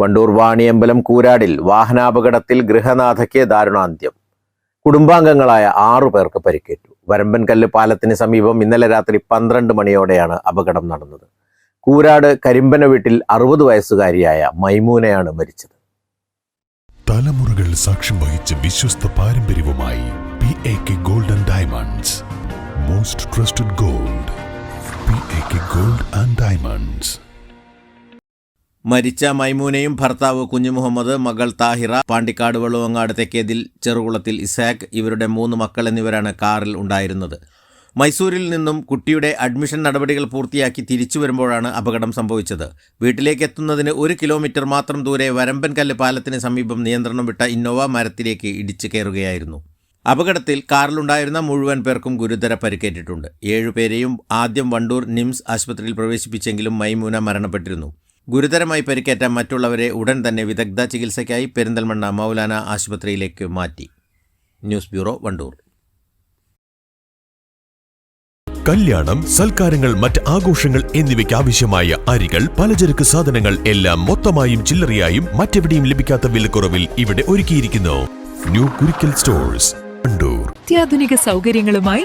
വണ്ടൂർ വാണിയമ്പലം കൂരാടിൽ വാഹനാപകടത്തിൽ ഗൃഹനാഥയ്ക്ക് ദാരുണാന്ത്യം. കുടുംബാംഗങ്ങളായ ആറു പേർക്ക് പരിക്കേറ്റു. വരമ്പൻകല്ല് പാലത്തിന് സമീപം ഇന്നലെ രാത്രി പന്ത്രണ്ട് മണിയോടെയാണ് അപകടം നടന്നത്. കൂരാട് കരിമ്പന വീട്ടിൽ അറുപത് വയസ്സുകാരിയായ മൈമൂനയാണ് മരിച്ചത്. തലമുറകൾ സാക്ഷ്യം വഹിച്ച വിശ്വസ്ത പാരമ്പര്യവുമായി P A K gold and diamonds. Most trusted gold P A K gold and diamonds. മരിച്ച മൈമൂനയും ഭർത്താവ് കുഞ്ഞുമുഹമ്മദ് മകൾ താഹിറ പാണ്ടിക്കാട് വെള്ളുവങ്ങാട് തെക്കേതിൽ ചെറുകുളത്തിൽ ഇസാഖ് ഇവരുടെ മൂന്ന് മക്കൾ എന്നിവരാണ് കാറിൽ ഉണ്ടായിരുന്നത്. മൈസൂരിൽ നിന്നും കുട്ടിയുടെ അഡ്മിഷൻ നടപടികൾ പൂർത്തിയാക്കി തിരിച്ചു വരുമ്പോഴാണ് അപകടം സംഭവിച്ചത്. വീട്ടിലേക്ക് എത്തുന്നതിന് ഒരു കിലോമീറ്റർ മാത്രം ദൂരെ വരമ്പൻകല്ല് പാലത്തിന് സമീപം നിയന്ത്രണം വിട്ട ഇന്നോവ മരത്തിലേക്ക് ഇടിച്ചു കയറുകയായിരുന്നു. അപകടത്തിൽ കാറിലുണ്ടായിരുന്ന മുഴുവൻ പേർക്കും ഗുരുതര പരിക്കേറ്റിട്ടുണ്ട്. ഏഴുപേരെയും ആദ്യം വണ്ടൂർ നിംസ് ആശുപത്രിയിൽ പ്രവേശിപ്പിച്ചെങ്കിലും മൈമൂന മരണപ്പെട്ടിരുന്നു. ഗുരുതരമായി പരിക്കേറ്റ മറ്റുള്ളവരെ ഉടൻ തന്നെ വിദഗ്ധ ചികിത്സയ്ക്കായി പെരിന്തൽമണ്ണ മൗലാന ആശുപത്രിയിലേക്ക് മാറ്റി. News bureau Wandoor. കല്യാണം സൽക്കാരങ്ങൾ മറ്റ് ആഘോഷങ്ങൾ എന്നിവയ്ക്ക് ആവശ്യമായ അരികൾ പലചരക്ക് സാധനങ്ങൾ എല്ലാം മൊത്തമായും ചില്ലറയായും മറ്റെവിടെയും ലഭിക്കാത്ത വിലക്കുറവിൽ ഇവിടെ ഒരുക്കിയിരിക്കുന്നു. ന്യൂ കുരിക്കൽ സ്റ്റോഴ്സ് അത്യാധുനിക സൗകര്യങ്ങളുമായി